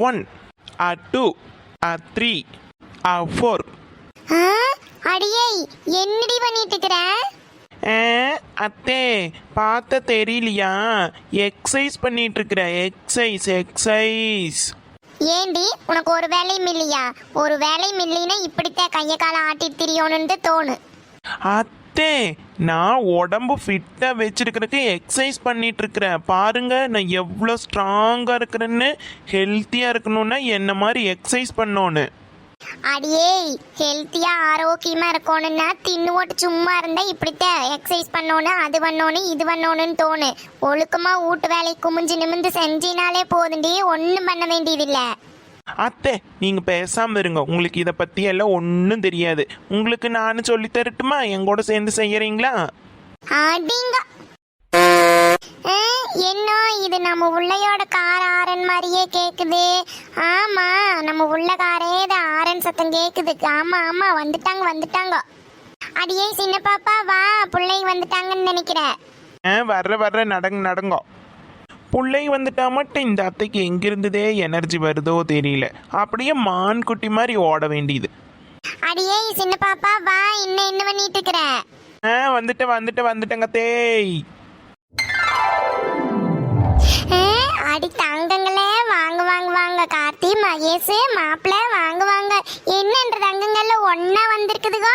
One two three four ஆ, அடியே என்னடி பண்ணிட்டு இருக்கிற அத்தே பார்த்த தெரியலையா? எக்ஸசைஸ் பண்ணிட்டு இருக்கிற எக்ஸசைஸ் எக்ஸசைஸ் ஏண்டி உனக்கு ஒரு வேலையும் இல்லையா? ஒரு வேலையும் இல்லைன்னா இப்படித்தான் கைய காலை ஆட்டிட்டு திரியணும்னு தோணு. அத்தே நான் உடம்பு ஃபிட்டாக வச்சுருக்கிறதுக்கு எக்ஸசைஸ் பண்ணிகிட்ருக்கிறேன் பாருங்கள் நான் எவ்வளோ ஸ்ட்ராங்காக இருக்கிறேன்னு ஹெல்த்தியாக இருக்கணும்னா என்ன மாதிரி எக்ஸசைஸ் பண்ணோன்னு. அடியே ஹெல்த்தியா ஆரோக்கியமா இருக்கணும்னா தின்னு ஓட்டு சும்மா இருந்தா இப்படித்தான் எக்ஸசைஸ் பண்ணணும் அது பண்ணணும் இது பண்ணணும்னு தோணு. ஒழுக்கமா வீட்டு வேலை குமிஞ்சு நிமிந்து செஞ்சினாலே போதுண்டி ஒன்றும் பண்ண வேண்டியதில்லை. அத்தை நீங்கள் பேசாமல் இருங்க. உங்களுக்கு இதை பற்றி எல்லாம் ஒன்றும் தெரியாது. உங்களுக்கு நான் சொல்லி தரட்டுமா? என் கூட சேர்ந்து செய்யறீங்களா? அடிங்க. என்ன? இது நம்ம உள்ளையோட கார் ஆரன் மாதிரியே கேக்குது. ஆமா நம்ம உள்ள காரே ஆரன் சத்தம் கேக்குது. ஆமா ஆமா வந்துட்டாங்க வந்துட்டாங்க. அடியே சின்ன பாப்பா வா பிள்ளை வந்துட்டாங்கன்னு நினைக்கிறேன் வர்ற வர்ற நடங்க நடங்கோ. பிள்ளை வந்துட்டா மட்டும் இந்த அத்தைக்கு எங்கிருந்ததே எனர்ஜி வருதோ தெரியல. அப்படியே மான் குட்டி மாதிரி ஓட வேண்டியது. அடியே சின்ன பாப்பா வா இன்னும் என்ன பண்ணிட்டு இருக்கிற. ஆ வந்துட்டு வந்துட்டு வந்துட்டேங்க தேய். அடி தங்கங்களே வாங்க வாங்க வாங்க. கார்த்தி மகேஷ் மாப்பிள்ள வாங்க வாங்க. என்னன்ற தங்கங்கள்ல ஒன்னா வந்திருக்குதுகோ?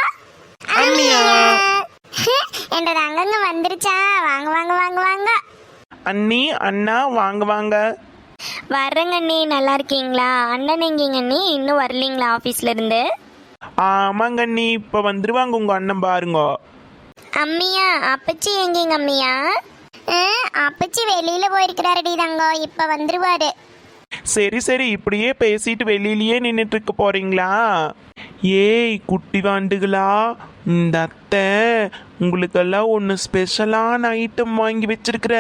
அண்ணியா. என்ற தங்கங்க வந்துருச்சா வாங்க வாங்க வாங்க வாங்க அண்ணி அண்ணா வாங்க வாங்க. வர்றேங்க அண்ணி நல்லா இருக்கீங்களா? அண்ணன் எங்கேங்க அண்ணி? இன்னும் வரலீங்களா ஆஃபீஸ்ல இருந்து? ஆமாங்க அண்ணி இப்போ வந்துருவாங்க உங்கள் அண்ணன் பாருங்க. அம்மியா அப்பச்சி எங்கேங்க அம்மியா? அப்பச்சி வெளியில போயிருக்கிறாருடி தங்கோ இப்ப வந்துருவாரு. சரி சரி இப்படியே பேசிட்டு வெளியிலயே நின்றுட்டு இருக்க போறீங்களா? ஏய் குட்டி வாண்டுகளா இந்த அத்தை உங்களுக்கெல்லாம் ஒன்று ஸ்பெஷலான ஐட்டம் வாங்கி வச்சிருக்கிற.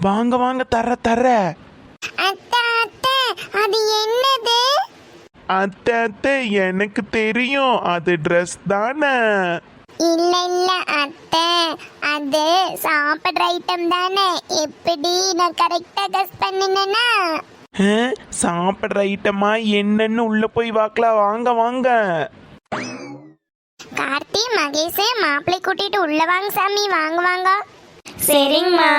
வாங்க வாங்க தர தர. அத்தை அத்தை அது என்னது? அத்தை அத்தை எனக்கு தெரியும் அது ட்ரெஸ் தானே. இல்ல இல்ல அத்தை அது சாப்பிடுற ஐட்டம் தானே. எப்படி நான் கரெக்டா கஸ் பண்ணினேன்னா சாப்பிட்ற ஐட்டமா என்னன்னு உள்ள போய் பார்க்கலாம் வாங்க வாங்க. கார்த்தி மகேஷ் மாப்பிள்ளை கூட்டிட்டு உள்ள வாங்க சாமி. வாங்க வாங்க. சரிங்கம்மா.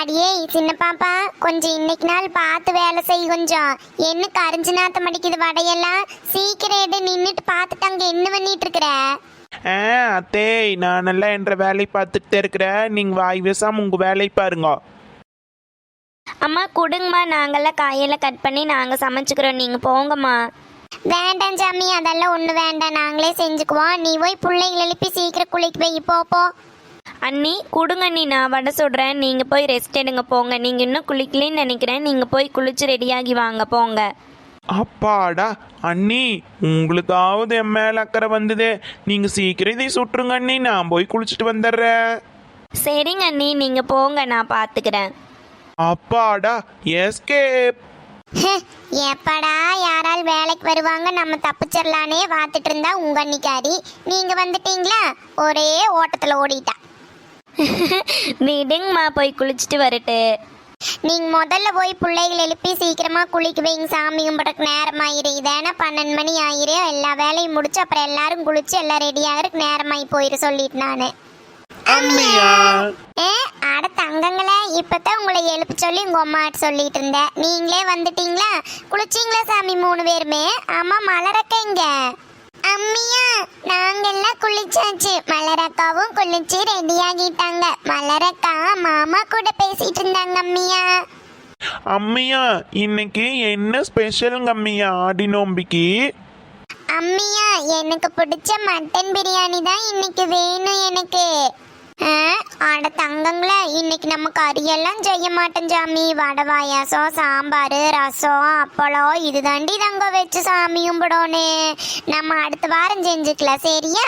அடியே சின்ன பாப்பா கொஞ்சம் இன்னைக்கு நாள் பார்த்து வேலை செய் கொஞ்சம். என்ன கரிஞ்சு நாத்த மடிக்குது வடையெல்லாம்? சீக்கிரம் எடு நின்னுட்டு பார்த்துட்டு அங்க என்ன பண்ணிட்டு இருக்கிற? ஆ அத்தே நான் நல்லா என்ற வேலை பார்த்துட்டு இருக்கிறேன். நீங்க வாய் பேசாம உங்க வேலை பாருங்க. அம்மா கொடுங்கம்மா. நாங்கெல்லாம் காயெல்லாம் கட் பண்ணி நாங்கள் சமைச்சுக்கிறோம். நீங்கள் போங்கம்மா. வேண்டாம் சாமி அதெல்லாம் ஒண்ணு வேண்டாம். நாங்களே செஞ்சுக்குவோம். நீ போய் பிள்ளைங்களை எழுப்பி சீக்கிரம் குளிக்கு போய் போ போ. அண்ணி கொடுங்க அண்ணி. நான் வடை சொல்கிறேன் நீங்கள் போய் ரெஸ்ட் எடுங்க போங்க. நீங்கள் இன்னும் குளிக்கலன்னு நினைக்கிறேன். நீங்கள் போய் குளிச்சு ரெடியாகி வாங்க போங்க. அப்பாடா அண்ணி உங்களுக்காவது என் மேல அக்கறை வந்ததே. நீங்க சீக்கிரம் இதை சுட்டுருங்க அண்ணி. நான் போய் குளிச்சுட்டு வந்துடுறேன். சரிங்க அண்ணி. நீங்கள் போங்க நான் பார்த்துக்கிறேன் அப்பாடா எஸ்கேப் எப்படா யாரால் வேலைக்கு வருவாங்க? நம்ம தப்பிச்சிடலானே பார்த்துட்டு இருந்தா உங்க அன்னிக்காரி நீங்க வந்துட்டீங்களா? ஒரே ஓட்டத்துல ஓடிட்டா. விடுங்கம்மா போய் குளிச்சுட்டு வரட்டு. நீங்க முதல்ல போய் பிள்ளைகள் எழுப்பி சீக்கிரமா குளிக்க வைங்க சாமி கும்பிட்றக்கு நேரம் ஆயிரு இதேனா பன்னெண்டு மணி ஆயிரு. எல்லா வேலையும் முடிச்சு அப்புறம் எல்லாரும் குளிச்சு எல்லாம் ரெடி ஆகிறதுக்கு நேரமாயி போயிரு சொல்லிட்டு நானு. ஏ அட தங்கங்களே இப்பதான் உங்களை எழுப்ப சொல்லி உங்க அம்மாட்ட சொல்லிட்டு இருந்தேன். நீங்களே வந்துட்டீங்களா? குளிச்சிங்களா சாமி மூணு பேருமே? ஆமா மலரக்க இங்க. அம்மியா நாங்கெல்லாம் குளிச்சாச்சு. மலரக்காவும் குளிச்சு ரெடி ஆகிட்டாங்க. மலரக்கா மாமா கூட பேசிட்டு இருந்தாங்க அம்மியா. அம்மியா இன்னைக்கு என்ன ஸ்பெஷலுங்க அம்மியா? ஆடி நோம்பிக்கு? அம்மியா எனக்கு பிடிச்ச மட்டன் பிரியாணி தான் இன்னைக்கு வேணும் எனக்கு. ஆ, அட தங்கங்களே இன்னைக்கு நம்ம கறியெல்லாம் செய்ய மாட்டோம் சாமி. வடை பாயாசம் சாம்பார் ரசம் அப்பளம் இது தாண்டி தங்க வச்சு சாமி கும்பிடோன்னு நம்ம அடுத்த வாரம் செஞ்சுக்கலாம் சரியா?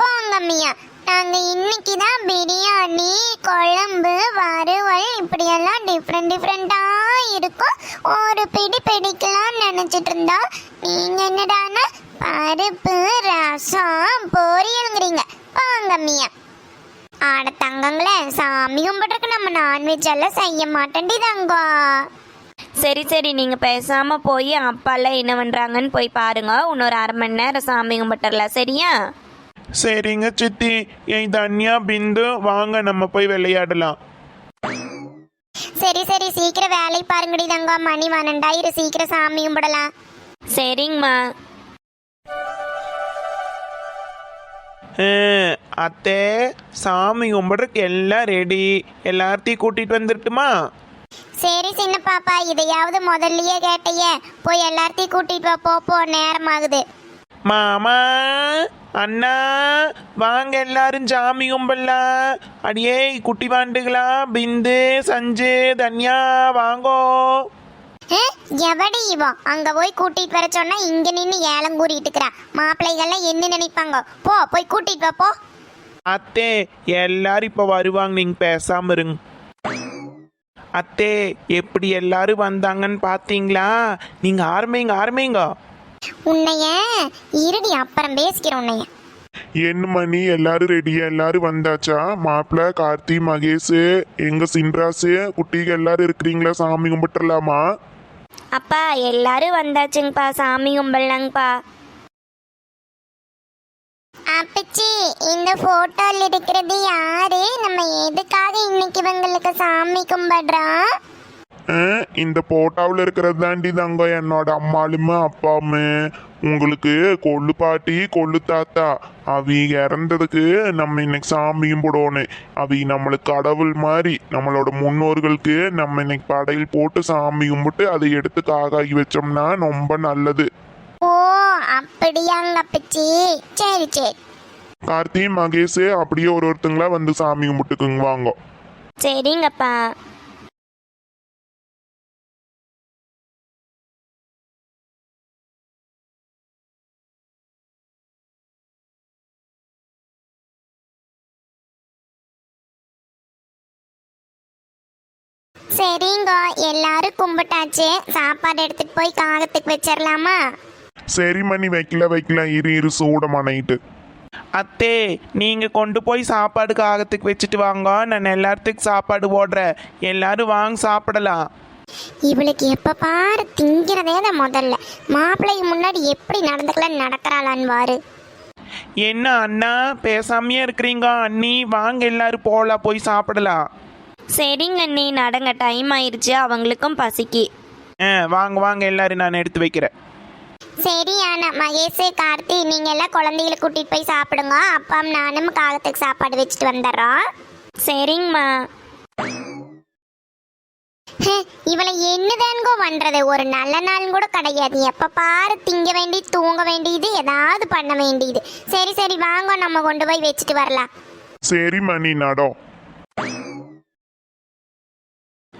போங்கம்மியா நாங்கள் இன்னைக்கு தான் பிரியாணி குழம்பு வறுவல் இப்படியெல்லாம் டிஃப்ரெண்ட் டிஃப்ரெண்ட்டாக இருக்கும். ஒரு பிடி பிடிக்கலாம்னு நினச்சிட்டு இருந்தோம். நீங்கள் என்னடானா பருப்பு ரசம் பொரியலுங்கிறீங்க. போங்கம்மியா ஆட தங்கங்களே சாமி கும்பிட்றதுக்கு நம்ம நான்வெஜ் எல்லாம் செய்ய மாட்டேன்டி தங்கம் சரி சரி நீங்கள் பேசாமல் போய் அப்பாலாம் என்ன பண்ணுறாங்கன்னு போய் பாருங்க. இன்னொரு அரை மணி நேரம் சாமி கும்பிட்டுறலாம் சரியா? சரிங்க சித்தி. என் தன்யா பிந்து வாங்க நம்ம போய் விளையாடலாம். சரி சரி சீக்கிரம் வேலை பாருங்கடி தங்கம் மணி பன்னெண்டாயிரம் சீக்கிரம் சாமி கும்பிடலாம். சரிங்கம்மா. அத்தை சாமி கும்பிட்றதுக்கு எல்லாம் ரெடி எல்லாத்தையும் கூட்டிட்டு வந்துட்டுமா சரி சின்ன பாப்பா இதையாவது முதல்லயே கேட்டையே. போய் எல்லாத்தையும் கூட்டிட்டு வா போ போ நேரம் ஆகுது மாமா அண்ணா வாங்க எல்லாரும் சாமி கும்பிடலாம். அடியே குட்டி வாண்டுகளா பிந்து சஞ்சு தன்யா வாங்கோ. எவடி இவோ? அங்க போய் கூட்டிட்டு வர சொன்னா இங்க நின்னு ஏலம் கூறிட்டு இருக்கிறா. மாப்பிள்ளைகள்லாம் என்ன நினைப்பாங்க? போ போய் கூட்டிட்டு வா போ. அத்தே எல்லாரும் இப்போ வருவாங்க நீங்க பேசாம இருங்க. அத்தே எப்படி எல்லாரும் வந்தாங்கன்னு பார்த்தீங்களா நீங்க ஆரம்பிங்க ஆரம்பிங்க. உன்னைய இருடி அப்புறம் பேசிக்கிறேன் உன்னைய. என்ன மணி எல்லாரும் ரெடியா எல்லாரும் வந்தாச்சா? மாப்பிள்ள கார்த்தி மகேஷ் எங்க சின்ராசு குட்டிங்க எல்லாரும் இருக்கிறீங்களா? சாமி கும்பிட்டுலாமா அப்பா எல்லாரும் வந்தாச்சுங்கப்பா. சாமி கும்பிடலாங்கப்பா அப்பச்சி இந்த போட்டோல இருக்கிறது யாரு? நம்ம எதுக்காக இன்னைக்கு இவங்களுக்கு சாமி கும்பிடுறோம் இந்த போட்டாவில் இருக்கிறது தாண்டி தாங்க என்னோட அம்மாளுமே அப்பாவுமே. உங்களுக்கு கொள்ளு பாட்டி கொள்ளு தாத்தா. அவி இறந்ததுக்கு நம்ம இன்னைக்கு சாமி கும்பிடணும் அவி நம்மளுக்கு கடவுள் மாதிரி நம்மளோட முன்னோர்களுக்கு நம்ம இன்னைக்கு படையல் போட்டு சாமி கும்பிட்டு அதை எடுத்து காகாகி வச்சோம்னா ரொம்ப நல்லது. ஓ அப்படியாங்க அப்பச்சி சரி சரி. கார்த்தி மகேஷ் அப்படியே ஒரு ஒருத்தங்களா வந்து சாமி கும்பிட்டுக்குங்க வாங்க. சரிங்கப்பா. சரிங்க எல்லாரும் கும்பிட்டாச்சு. சாப்பாடு எடுத்துட்டு போய் காகத்துக்கு வச்சிடலாமா சரி மணி. வைக்கல வைக்கல. இரு இரு சூடமா நைட்டு அத்தே நீங்க கொண்டு போய் சாப்பாடு காகத்துக்கு வச்சுட்டு வாங்க. நான் எல்லாத்துக்கும் சாப்பாடு போடுறேன் எல்லாரும் வாங்க சாப்பிடலாம். இவளுக்கு எப்ப பாரு திங்கிறதே தான் முதல்ல. மாப்பிள்ளைக்கு முன்னாடி எப்படி நடந்துக்கலாம் நடக்கிறாளான்னு பாரு. என்ன அண்ணா பேசாமையே இருக்கிறீங்க. அண்ணி வாங்க எல்லாரும் போகலாம் போய் சாப்பிடலாம். சரிங்க அண்ணி நடங்க. டைம் ஆயிடுச்சு அவங்களுக்கும் பசிக்கு. ஆ வாங்க வாங்க. எல்லாரும் நான் எடுத்து வைக்கிறேன். சரி ஆனா மகேஷ் கார்த்தி நீங்க எல்லாம் குழந்தைகளை கூட்டிட்டு போய் சாப்பிடுங்க. அப்பாம் நானும் காகத்துக்கு சாப்பாடு வச்சுட்டு வந்துடுறோம். சரிங்கம்மா. ஹே, இவளை என்னதான்கோ பண்றது? ஒரு நல்ல நாள் கூட கிடையாது. எப்ப பாரு திங்க வேண்டி தூங்க வேண்டியது ஏதாவது பண்ண வேண்டியது. சரி சரி. வாங்க நம்ம கொண்டு போய் வச்சுட்டு வரலாம். சரி மணி நடம்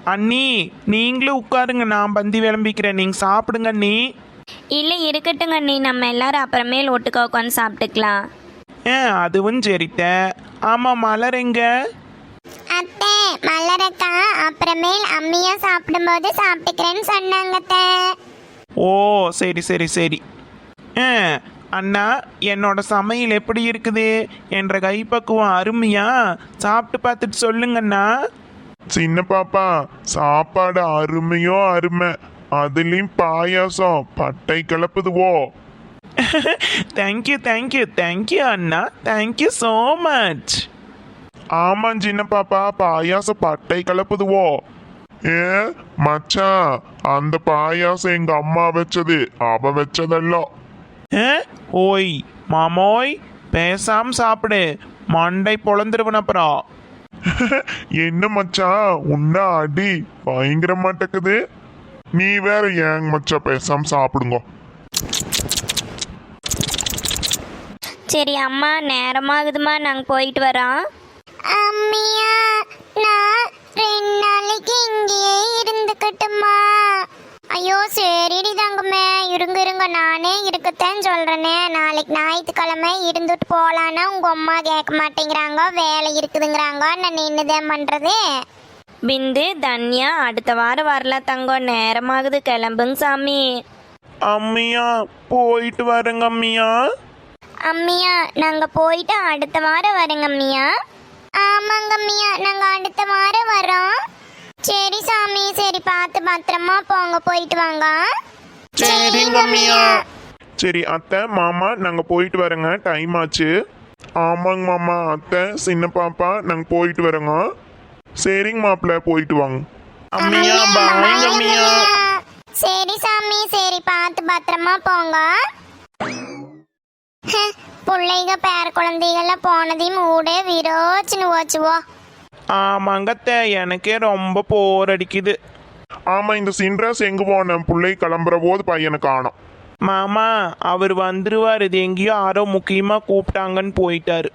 அண்ணி நீங்களும் உட்காருங்க. நான் பந்தி விளம்பிக்கிறேன். நீங்க சாப்பிடுங்க அண்ணி. இல்லை இருக்கட்டுங்க அண்ணி. நம்ம எல்லாரும் அப்புறமேல் ஒட்டுக்க உட்காந்து சாப்பிட்டுக்கலாம். ஆ அதுவும் சரித்த ஆமாம் மலர் எங்க? அத்தை மலரக்கா அப்புறமேல் அம்மியா சாப்பிடும்போது சாப்பிட்டுக்கிறேன்னு சொன்னாங்க அத்தை. ஓ சரி சரி சரி. ஆ அண்ணா என்னோட சமையல் எப்படி இருக்குது? என்ற கைப்பக்குவம் அருமையா? சாப்பிட்டு பார்த்துட்டு சொல்லுங்கண்ணா சின்ன பாப்பா சாப்பாடு அருமையோ அருமை. அதுலயும் பாயாசம் பட்டை கிளப்புதுவோ thank you thank you thank you Anna. Thank you so much ஆமா சின்ன பாப்பா பாயாசம் பட்டை கிளப்புதுவோ ஏ மச்சான் அந்த பாயாசம் எங்க அம்மா வச்சது அவ வச்சதெல்லாம் ஆ ஓய் மாமோய் பேசாம சாப்பிடு. மண்டை பொழந்துருவன் அப்புறம் என்ன மச்சான் உன்ன அடி. பயங்கர மாட்டேக்குது. நீ வேற ஏங்க மச்சான் பேசாம சாப்பிடுங்க. சரி அம்மா நேரமாகுதுமா நாங்கள் போயிட்டு வரோம். அம்மியா நான் ரெண்டு நாளைக்கு இங்கேயே இருந்துக்கட்டுமா ஐயோ சரிடி தங்கமே. இருங்க இருங்க நானே இருக்கத்தான் சொல்றேனே. நாளைக்கு ஞாயிற்றுக்கிழமை இருந்துட்டு போலான்னா உங்க அம்மா கேட்க மாட்டேங்கிறாங்க வேலை இருக்குதுங்கிறாங்க நான் என்னதான் பண்றது? பிந்து தன்யா அடுத்த வாரம் வரல தங்கம் நேரமாகுது கிளம்புங்க சாமி. அம்மியா போயிட்டு வரேங்க அம்மியா. அம்மியா நாங்க போயிட்டு அடுத்த வாரம் வரேங்க அம்மியா. ஆமாங்க அம்மியா நாங்க அடுத்த வாரம் வரோம். சரி சாமி சரி பார்த்து பத்திரமா போங்க போயிட்டு வாங்க. சரிங்க அம்மியா. சரி அத்தை மாமா நாங்க போயிட்டு வரேங்க. டைம் ஆச்சு. ஆமாங்க மாமா அத்தை சின்ன பாப்பா நாங்க போயிட்டு வரோங்க. சரிங்க மாப்பிள்ள போயிட்டு வாங்க. அம்மியா பாய் அம்மியா. சரி சாமி சரி பார்த்து பத்திரமா போங்க. ஹே, புள்ளைங்க பேர குழந்தைகள்லாம் போனதையும் ஊடே விரோச்சுன்னு ஓச்சுவோ. ஆமாங்கத்த எனக்கே ரொம்ப போர் அடிக்குது. ஆமா இந்த சின்ராஸ் எங்க போன பிள்ளை கிளம்புற போது பையனை காணோம். மாமா அவர் வந்துருவார். இது எங்கேயோ யாரோ முக்கியமா கூப்பிட்டாங்கன்னு போயிட்டாரு.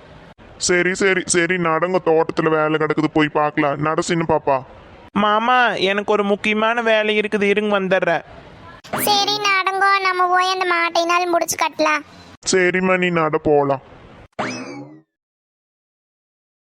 சரி சரி சரி நடங்க. தோட்டத்துல வேலை கிடக்குது. போய் பார்க்கலாம். நட சின்ன பாப்பா. மாமா எனக்கு ஒரு முக்கியமான வேலை இருக்குது. இருங்க வந்துடுறேன். சரி நடங்கோ. நம்ம போய் அந்த மாட்டைனாலும் முடிச்சு கட்டலாம். சரிம்மா நீ நட போலாம்.